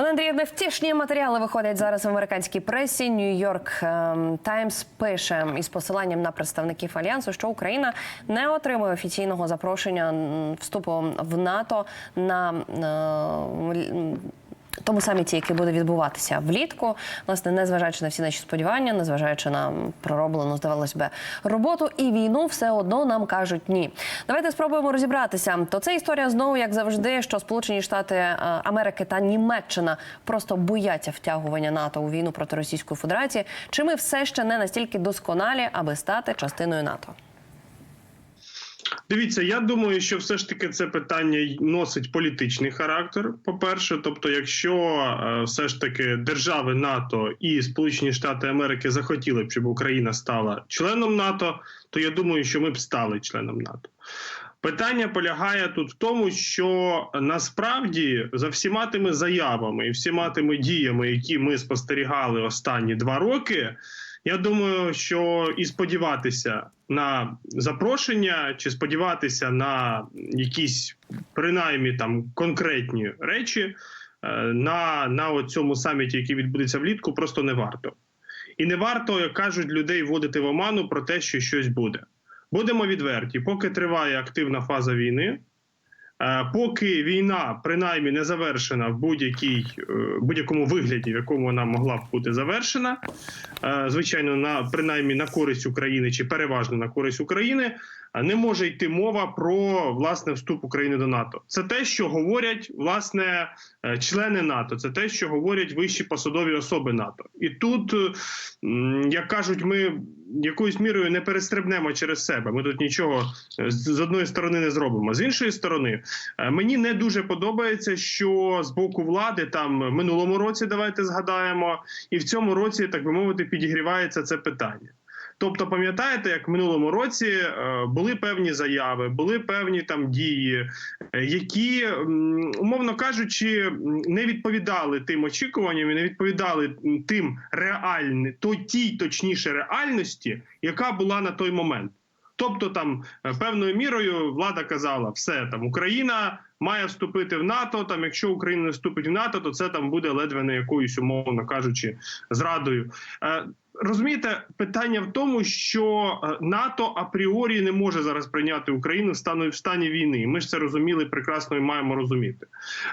Пане Андрію, невтішні матеріали виходять зараз в американській пресі. Нью-Йорк ем, Таймс пише із посиланням на представників альянсу, що Україна не отримує офіційного запрошення вступу в НАТО на тому саміті, який буде відбуватися влітку, власне, незважаючи на всі наші сподівання, незважаючи на пророблену, здавалось би, роботу і війну, все одно нам кажуть ні. Давайте спробуємо розібратися. То це історія знову, як завжди, що Сполучені Штати е, Америки та Німеччина просто бояться втягування НАТО у війну проти Російської Федерації. Чи ми все ще не настільки досконалі, аби стати частиною НАТО? Дивіться, я думаю, що все ж таки це питання носить політичний характер. По-перше, тобто, якщо е, все ж таки держави НАТО і Сполучені Штати Америки захотіли б, щоб Україна стала членом НАТО, то я думаю, що ми б стали членом НАТО. Питання полягає тут в тому, що насправді за всіма тими заявами і всіма тими діями, які ми спостерігали останні два роки, я думаю, що і сподіватися на запрошення, чи сподіватися на якісь принаймні там конкретні речі е, на, на цьому саміті, який відбудеться влітку, просто не варто. І не варто, як кажуть, людей вводити в оману про те, що щось буде. Будемо відверті, поки триває активна фаза війни. Е, Поки війна принаймні не завершена в будь-якій е, будь-якому вигляді, в якому вона могла б бути завершена, е, звичайно, на принаймні на користь України чи переважно на користь України, не може йти мова про власне вступ України до НАТО. Це те, що говорять власне е, члени НАТО, це те, що говорять вищі посадові особи НАТО. І тут, е, як кажуть, ми якоюсь мірою не перестрибнемо через себе. Ми тут нічого е, з одної сторони не зробимо. З іншої сторони, мені не дуже подобається, що з боку влади там минулому році давайте згадаємо, і в цьому році, так би мовити, підігрівається це питання. Тобто, пам'ятаєте, як в минулому році е, були певні заяви, були певні там дії, е, які, умовно кажучи, не відповідали тим очікуванням і не відповідали тим реальні, то тій точніше реальності, яка була на той момент. Тобто, там е, певною мірою влада казала, все там Україна має вступити в НАТО. Там, якщо Україна не вступить в НАТО, то це там буде ледве не якоюсь, умовно кажучи, зрадою. Розумієте, питання в тому, що е, НАТО апріорі не може зараз прийняти Україну в стані в стані війни. Ми ж це розуміли прекрасно і маємо розуміти.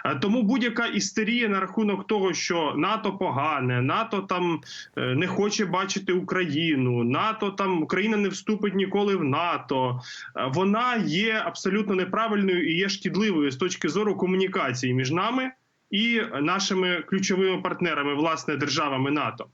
Е, Тому будь-яка істерія на рахунок того, що НАТО погане, НАТО там е, не хоче бачити Україну, НАТО там Україна не вступить ніколи в НАТО. Вона є абсолютно неправильною і є шкідливою з точки зору комунікації між нами і нашими ключовими партнерами, власне, державами НАТО.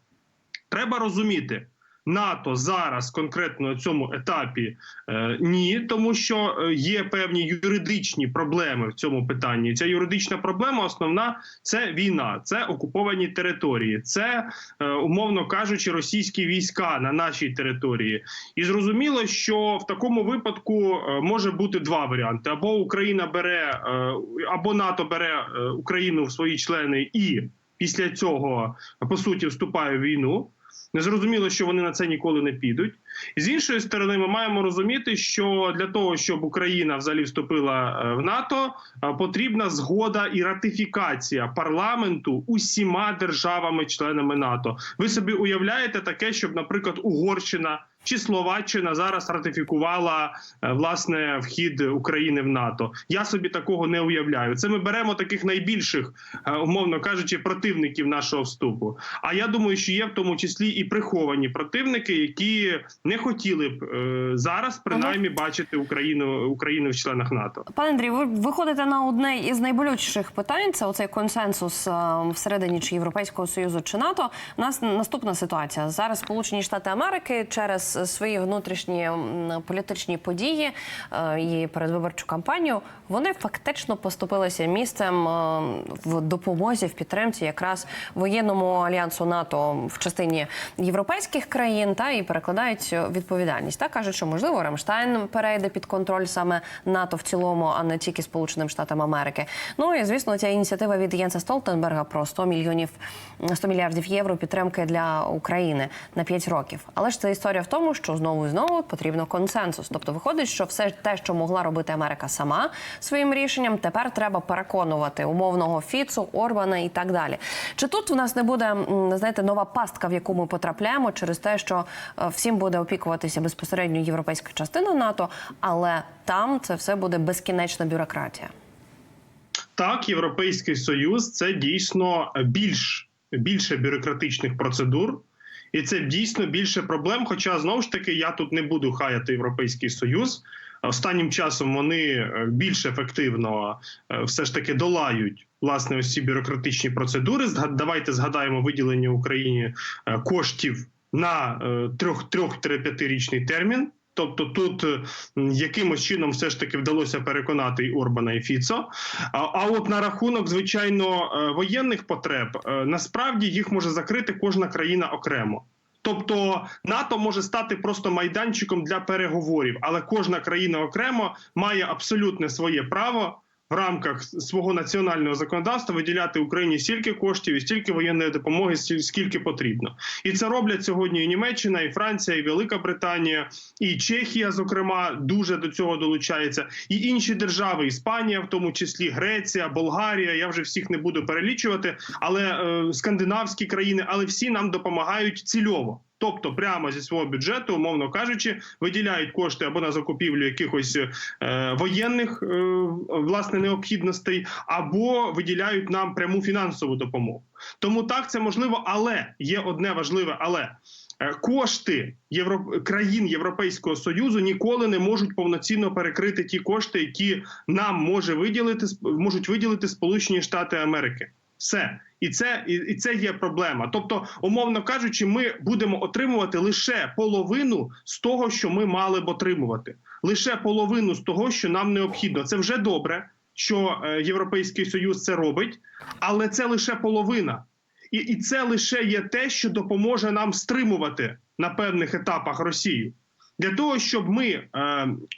Треба розуміти. НАТО зараз конкретно на цьому етапі е, ні, тому що е, є певні юридичні проблеми в цьому питанні. Ця юридична проблема основна це війна, це окуповані території, це е, умовно кажучи, російські війська на нашій території. І зрозуміло, що в такому випадку е, може бути два варіанти: або Україна бере, е, або НАТО бере е, Україну в свої члени і після цього по суті вступає в війну. Незрозуміло, що вони на це ніколи не підуть. І з іншої сторони, ми маємо розуміти, що для того, щоб Україна взагалі вступила е, в НАТО, е, потрібна згода і ратифікація парламенту усіма державами-членами НАТО. Ви собі уявляєте таке, щоб, наприклад, Угорщина. Чи Словаччина зараз ратифікувала е, власне вхід України в НАТО? Я собі такого не уявляю. Це ми беремо таких найбільших, е, умовно кажучи, противників нашого вступу. А я думаю, що є в тому числі і приховані противники, які не хотіли б е, зараз принаймні бачити Україну Україну в членах НАТО. Пане Андрію, ви виходите на одне із найболючіших питань. Це оцей консенсус всередині чи Європейського союзу чи НАТО. У нас наступна ситуація зараз. Сполучені Штати Америки через свої внутрішні політичні події е, і передвиборчу кампанію вони фактично поступилися місцем е, в допомозі в підтримці якраз воєнному альянсу НАТО в частині європейських країн та і перекладають відповідальність. Та кажуть, що можливо Рамштайн перейде під контроль саме НАТО в цілому, а не тільки Сполученим Штатам Америки. Ну і звісно, ця ініціатива від Єнса Столтенберга про 100 мільйонів 100 мільярдів євро підтримки для України на 5 років. Але ж це історія в тому, тому, що знову і знову потрібно консенсус. Тобто, виходить, що все те, що могла робити Америка сама своїм рішенням, тепер треба переконувати умовного Фіцу, Орбана і так далі. Чи тут в нас не буде знаєте нова пастка, в яку ми потрапляємо через те, що е, всім буде опікуватися безпосередньо європейська частина НАТО, але там це все буде безкінечна бюрократія. Так, Європейський Союз це дійсно більш більше бюрократичних процедур, і це дійсно більше проблем. Хоча знову ж таки я тут не буду хаяти Європейський Союз. Останнім часом вони е, більш ефективно е, все ж таки долають власне ось ці бюрократичні процедури. Давайте згадаємо виділення Україні е, коштів на трьох трьох п'ятирічний термін. Тобто тут е, якимось чином все ж таки вдалося переконати і Орбана і Фіцо. А, а от на рахунок, звичайно, е, воєнних потреб, е, насправді їх може закрити кожна країна окремо. Тобто НАТО може стати просто майданчиком для переговорів, але кожна країна окремо має абсолютне своє право рамках свого національного законодавства виділяти Україні стільки коштів і стільки воєнної допомоги, скільки потрібно. І це роблять сьогодні і Німеччина, і Франція, і Велика Британія, і Чехія, зокрема, дуже до цього долучається, і інші держави, Іспанія, в тому числі Греція, Болгарія. Я вже всіх не буду перелічувати, але е, скандинавські країни, але всі нам допомагають цільово. Тобто, прямо зі свого бюджету, умовно кажучи, виділяють кошти або на закупівлю якихось е, воєнних е, власне необхідностей, або виділяють нам пряму фінансову допомогу. Тому так це можливо, але є одне важливе, але Е, кошти Євро... країн Європейського союзу ніколи не можуть повноцінно перекрити ті кошти, які нам може виділити можуть виділити Сполучені Штати Америки. Все. І це, і, і це є проблема. Тобто, умовно кажучи, ми будемо отримувати лише половину з того, що ми мали б отримувати, лише половину з того, що нам необхідно. Це вже добре, що е, Європейський Союз це робить, але це лише половина. І, і це лише є те, що допоможе нам стримувати на певних етапах Росію для того, щоб ми е,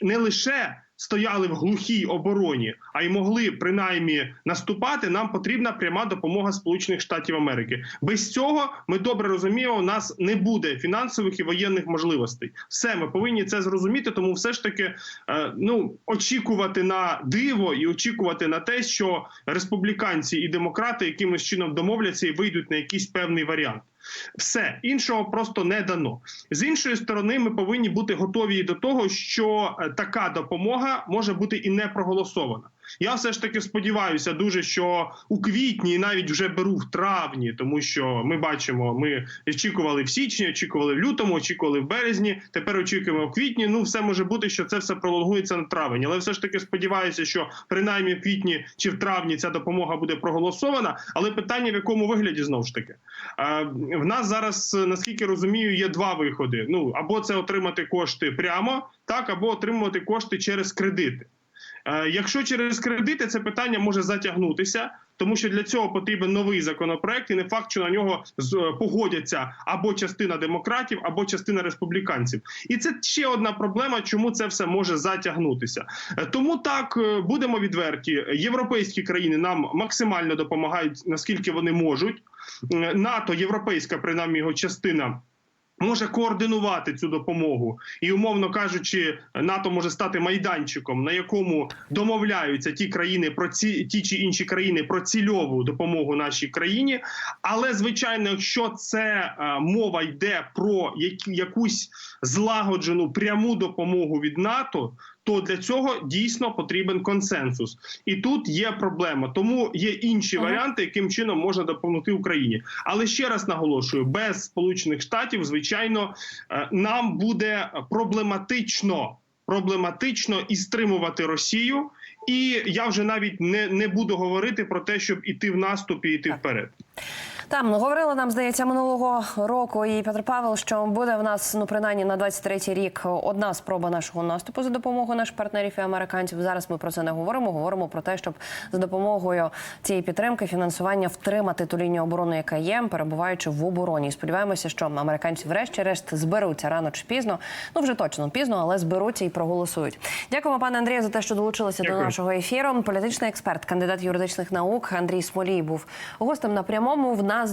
не лише стояли в глухій обороні, а й могли принаймні наступати. Нам потрібна пряма допомога Сполучених Штатів Америки. Без цього ми добре розуміємо, у нас не буде фінансових і воєнних можливостей. Все ми повинні це зрозуміти. Тому все ж таки е, ну очікувати на диво і очікувати на те, що республіканці і демократи якимось чином домовляться і вийдуть на якийсь певний варіант. Все іншого просто не дано. З іншої сторони, ми повинні бути готові до того, що е, така допомога може бути і не проголосована. Я все ж таки сподіваюся дуже, що у квітні і навіть вже беру в травні, тому що ми бачимо, ми очікували в січні, очікували в лютому, очікували в березні. Тепер очікуємо в квітні. Ну, все може бути, що це все пролонгується на травень. Але все ж таки сподіваюся, що принаймні в квітні чи в травні ця допомога буде проголосована. Але питання в якому вигляді знову ж таки Е, в нас зараз, наскільки розумію, є два виходи: ну або це отримати кошти прямо, так або отримувати кошти через кредити. Е, Якщо через кредити це питання може затягнутися, тому що для цього потрібен новий законопроект, і не факт, що на нього е, погодяться або частина демократів, або частина республіканців. І це ще одна проблема, чому це все може затягнутися. Е, Тому так будемо відверті. Європейські країни нам максимально допомагають, наскільки вони можуть. НАТО, європейська, принаймні його частина. Може координувати цю допомогу, і умовно кажучи, НАТО може стати майданчиком, на якому домовляються ті країни про ці ті чи інші країни про цільову допомогу нашій країні. Але звичайно, якщо це е, мова йде про якусь злагоджену пряму допомогу від НАТО, то для цього дійсно потрібен консенсус, і тут є проблема. Тому є інші Ага. варіанти, яким чином можна допомогти Україні. Але ще раз наголошую: без Сполучених Штатів, звичайно, е, нам буде проблематично. Проблематично і стримувати Росію, і я вже навіть не, не буду говорити про те, щоб іти в наступ і йти вперед. Там ну, говорили нам, здається, минулого року і Петр Павел, що буде в нас ну принаймні на 23-й рік одна спроба нашого наступу за допомогою наших партнерів і американців. Зараз ми про це не говоримо. Говоримо про те, щоб за допомогою цієї підтримки фінансування втримати ту лінію оборони, яка є, перебуваючи в обороні. І Сподіваємося, що американці, врешті-решт, зберуться рано чи пізно. Ну вже точно пізно, але зберуться і проголосують. Дякуємо, пане Андрію, за те, що долучилися до нашого ефіру. Політичний експерт, кандидат юридичних наук Андрій Смолій був гостем на прямому в